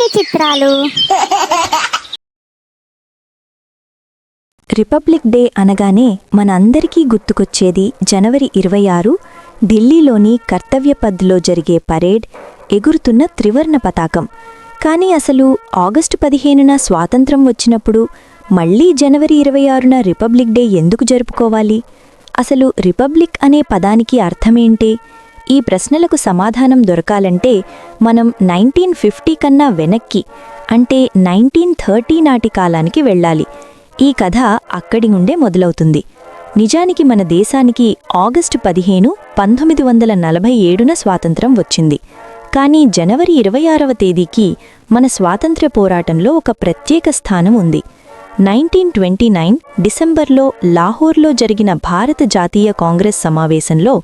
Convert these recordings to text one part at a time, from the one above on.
కొన్ని చిత్రాలు? Republic day అనగానే మనందరికీ గుర్తుకొచ్చేది జనవరి ఇరవై ఆరు ఢిల్లీలోని కర్తవ్యపథ్లో జరిగే పరేడ్ ఎగురుతున్న త్రివర్ణ పతాకం. కానీ అసలు ఆగస్టు పదిహేనున స్వాతంత్రం వచ్చినప్పుడు మళ్ళీ జనవరి ఇరవై ఆరున రిపబ్లిక్ డే ఎందుకు జరుపుకోవాలి? అసలు రిపబ్లిక్ అనే పదానికి అర్థమేంటే? ఈ ప్రశ్నలకు సమాధానం దొరకాలంటే మనం నైన్టీన్ ఫిఫ్టీ కన్నా వెనక్కి అంటే నైన్టీన్ థర్టీ నాటి కాలానికి వెళ్ళాలి. ఈ కథ అక్కడి నుండే మొదలవుతుంది. నిజానికి మన దేశానికి ఆగస్టు పదిహేను పంతొమ్మిది వందల నలభై ఏడున స్వాతంత్రం వచ్చింది. కానీ జనవరి ఇరవై ఆరవ తేదీకి మన స్వాతంత్ర్య పోరాటంలో ఒక ప్రత్యేక స్థానం ఉంది. నైన్టీన్ ట్వంటీ నైన్ డిసెంబర్లో లాహోర్లో జరిగిన భారత జాతీయ కాంగ్రెస్ సమావేశంలో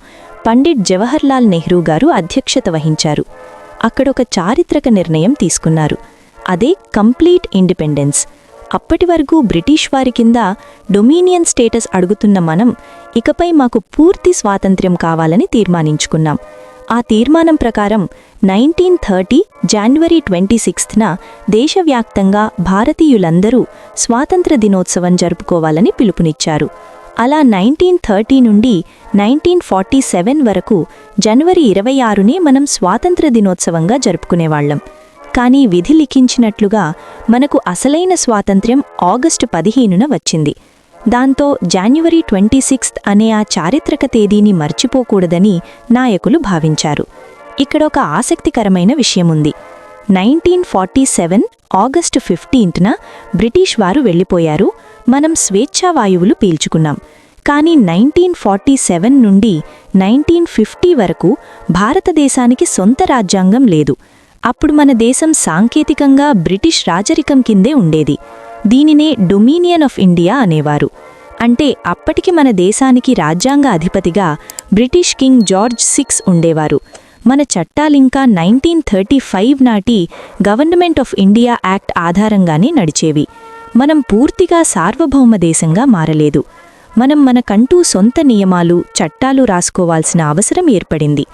పండిట్ జవహర్లాల్ నెహ్రూ గారు అధ్యక్షత వహించారు. అక్కడొక చారిత్రక నిర్ణయం తీసుకున్నారు. అదే కంప్లీట్ ఇండిపెండెన్స్. అప్పటి వరకు బ్రిటిష్ వారి కింద డొమినియన్ స్టేటస్ అడుగుతున్న మనం ఇకపై మాకు పూర్తి స్వాతంత్ర్యం కావాలని తీర్మానించుకున్నాం. ఆ తీర్మానం ప్రకారం నైన్టీన్ థర్టీ జాన్వరి ట్వంటీ సిక్స్త్న దేశవ్యాప్తంగా భారతీయులందరూ స్వాతంత్ర దినోత్సవం జరుపుకోవాలని పిలుపునిచ్చారు. అలా నైన్టీన్ థర్టీ నుండి నైన్టీన్ ఫార్టీ సెవెన్ వరకు జనవరి ఇరవై ఆరునే మనం స్వాతంత్ర దినోత్సవంగా జరుపుకునేవాళ్ళం కానీ విధి లిఖించినట్లుగా మనకు అసలైన స్వాతంత్ర్యం ఆగస్టు పదిహేనున వచ్చింది. దాంతో జాన్యువరి ట్వంటీ సిక్స్త్ అనే ఆ చారిత్రక తేదీని మర్చిపోకూడదని నాయకులు భావించారు. ఇక్కడ ఒక ఆసక్తికరమైన విషయముంది. నైన్టీన్ ఫార్టీ సెవెన్ ఆగస్టు ఫిఫ్టీన్త్న బ్రిటిష్ వారు వెళ్ళిపోయారు. మనం స్వేచ్ఛావాయువులు పీల్చుకున్నాం. కానీ నైన్టీన్ ఫార్టీ సెవెన్ నుండి నైన్టీన్ ఫిఫ్టీ వరకు భారతదేశానికి సొంత రాజ్యాంగం లేదు. అప్పుడు మన దేశం సాంకేతికంగా బ్రిటిష్ రాజరికం కిందే ఉండేది. దీనినే డొమినియన్ ఆఫ్ ఇండియా అనేవారు. అంటే అప్పటికి మన దేశానికి రాజ్యాంగ అధిపతిగా బ్రిటిష్ కింగ్ జార్జ్ సిక్స్ ఉండేవారు. మన చట్టాలింకా నైన్టీన్ థర్టీ ఫైవ్ నాటి గవర్నమెంట్ ఆఫ్ ఇండియా యాక్ట్ ఆధారంగానే నడిచేవి. మనం పూర్తిగా సార్వభౌమ దేశంగా మారలేదు. మనం మనకంటూ సొంత నియమాలు చట్టాలు రాసుకోవాల్సిన అవసరం ఏర్పడింది.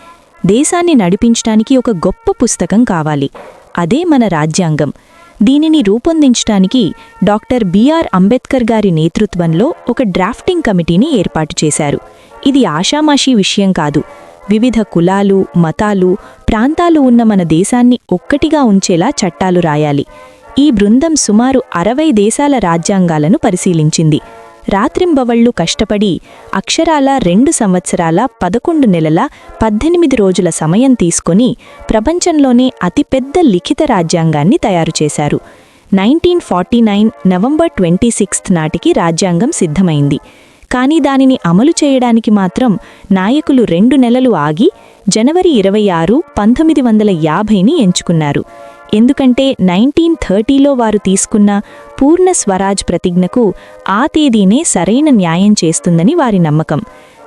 దేశాన్ని నడిపించడానికి ఒక గొప్ప పుస్తకం కావాలి. అదే మన రాజ్యాంగం. దీనిని రూపొందించడానికి డాక్టర్ బిఆర్ అంబేద్కర్ గారి నేతృత్వంలో ఒక డ్రాఫ్టింగ్ కమిటీని ఏర్పాటు చేశారు. ఇది ఆషామాషీ విషయం కాదు. వివిధ కులాలు మతాలు ప్రాంతాలు ఉన్న మన దేశాన్ని ఒక్కటిగా ఉంచేలా చట్టాలు రాయాలి. ఈ బృందం సుమారు అరవై దేశాల రాజ్యాంగాలను పరిశీలించింది. రాత్రింబవళ్ళు కష్టపడి అక్షరాల రెండు సంవత్సరాల పదకొండు నెలల పద్దెనిమిది రోజుల సమయం తీసుకొని ప్రపంచంలోనే అతిపెద్ద లిఖిత రాజ్యాంగాన్ని తయారుచేశారు nineteen forty nine November twenty sixth నాటికి రాజ్యాంగం సిద్ధమైంది. కానీ దానిని అమలు చేయడానికి మాత్రం నాయకులు రెండు నెలలు ఆగి జనవరి ఇరవై ఆరు పంతొమ్మిది వందల యాభైని ఎంచుకున్నారు. ఎందుకంటే నైన్టీన్ థర్టీలో వారు తీసుకున్న పూర్ణ స్వరాజ్ ప్రతిజ్ఞకు ఆ తేదీనే సరైన న్యాయం చేస్తుందని వారి నమ్మకం.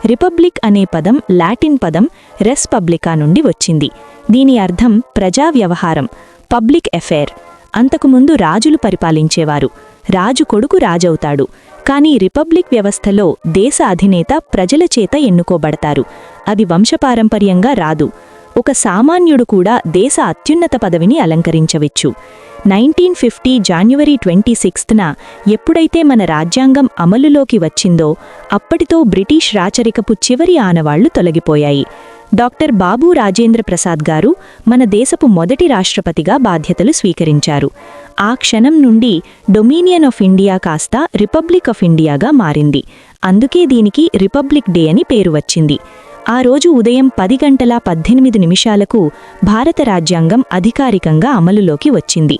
రిపబ్లిక్ అనే పదం లాటిన్ పదం రెస్ పబ్లికా నుండి వచ్చింది. దీని అర్థం ప్రజా వ్యవహారం పబ్లిక్ ఎఫైర్. అంతకుముందు రాజులు పరిపాలించేవారు. రాజు కొడుకు రాజవుతాడు. కానీ రిపబ్లిక్ వ్యవస్థలో దేశ అధినేత ప్రజల చేత ఎన్నుకోబడతారు. అది వంశపారంపర్యంగా రాదు. ఒక సామాన్యుడు కూడా దేశ అత్యున్నత పదవిని అలంకరించవచ్చు. నైన్టీన్ ఫిఫ్టీ జాన్యువరి ట్వంటీ సిక్స్త్న ఎప్పుడైతే మన రాజ్యాంగం అమలులోకి వచ్చిందో అప్పటితో బ్రిటిష్ రాచరికపు చివరి ఆనవాళ్ళు తొలగిపోయాయి. డాక్టర్ బాబూ రాజేంద్ర ప్రసాద్ గారు మన దేశపు మొదటి రాష్ట్రపతిగా బాధ్యతలు స్వీకరించారు. ఆ క్షణం నుండి డొమినియన్ ఆఫ్ ఇండియా కాస్త రిపబ్లిక్ ఆఫ్ ఇండియాగా మారింది. అందుకే దీనికి రిపబ్లిక్ డే అని పేరు వచ్చింది. ఆ రోజు ఉదయం పది గంటల పద్దెనిమిది నిమిషాలకు భారత రాజ్యాంగం అధికారికంగా అమలులోకి వచ్చింది.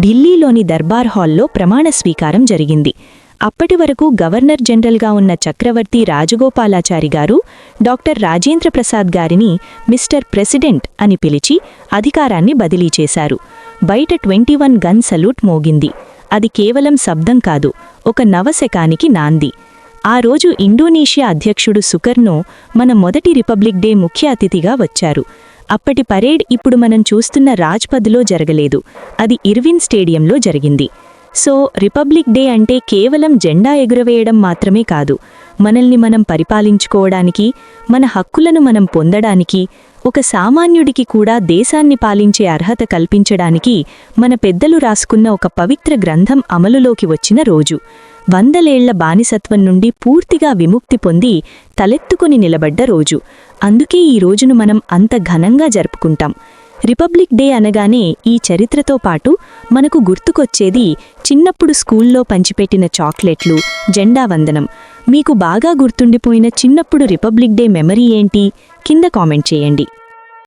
ఢిల్లీలోని దర్బార్ హాల్లో ప్రమాణ స్వీకారం జరిగింది. అప్పటి వరకు గవర్నర్ జనరల్గా ఉన్న చక్రవర్తి రాజగోపాలాచారి గారు డాక్టర్ రాజేంద్ర ప్రసాద్ గారిని మిస్టర్ ప్రెసిడెంట్ అని పిలిచి అధికారాన్ని బదిలీ చేశారు. బయట ట్వంటీ వన్ గన్ సల్యూట్ మోగింది. అది కేవలం శబ్దం కాదు ఒక నవశకానికి నాంది. ఆ రోజు ఇండోనేషియా అధ్యక్షుడు సుకర్నో మన మొదటి రిపబ్లిక్ డే ముఖ్య అతిథిగా వచ్చారు. అప్పటి పరేడ్ ఇప్పుడు మనం చూస్తున్న రాజ్పథ్లో జరగలేదు. అది ఇర్విన్ స్టేడియంలో జరిగింది. సో రిపబ్లిక్ డే అంటే కేవలం జెండా ఎగురవేయడం మాత్రమే కాదు మనల్ని మనం పరిపాలించుకోవడానికి మన హక్కులను మనం పొందడానికి ఒక సామాన్యుడికి కూడా దేశాన్ని పాలించే అర్హత కల్పించడానికి మన పెద్దలు రాసుకున్న ఒక పవిత్ర గ్రంథం అమలులోకి వచ్చిన రోజు. వందలేళ్ళ బానిసత్వం నుండి పూర్తిగా విముక్తి పొంది తలెత్తుకుని నిలబడ్డ రోజు. అందుకే ఈ రోజును మనం అంత ఘనంగా జరుపుకుంటాం. రిపబ్లిక్ డే అనగానే ఈ చరిత్రతో పాటు మనకు గుర్తుకొచ్చేది చిన్నప్పుడు స్కూల్లో పంచిపెట్టిన చాక్లెట్లు జెండా వందనం. మీకు బాగా గుర్తుండిపోయిన చిన్నప్పుడు రిపబ్లిక్ డే మెమరీ ఏంటి? కింద కామెంట్ చేయండి.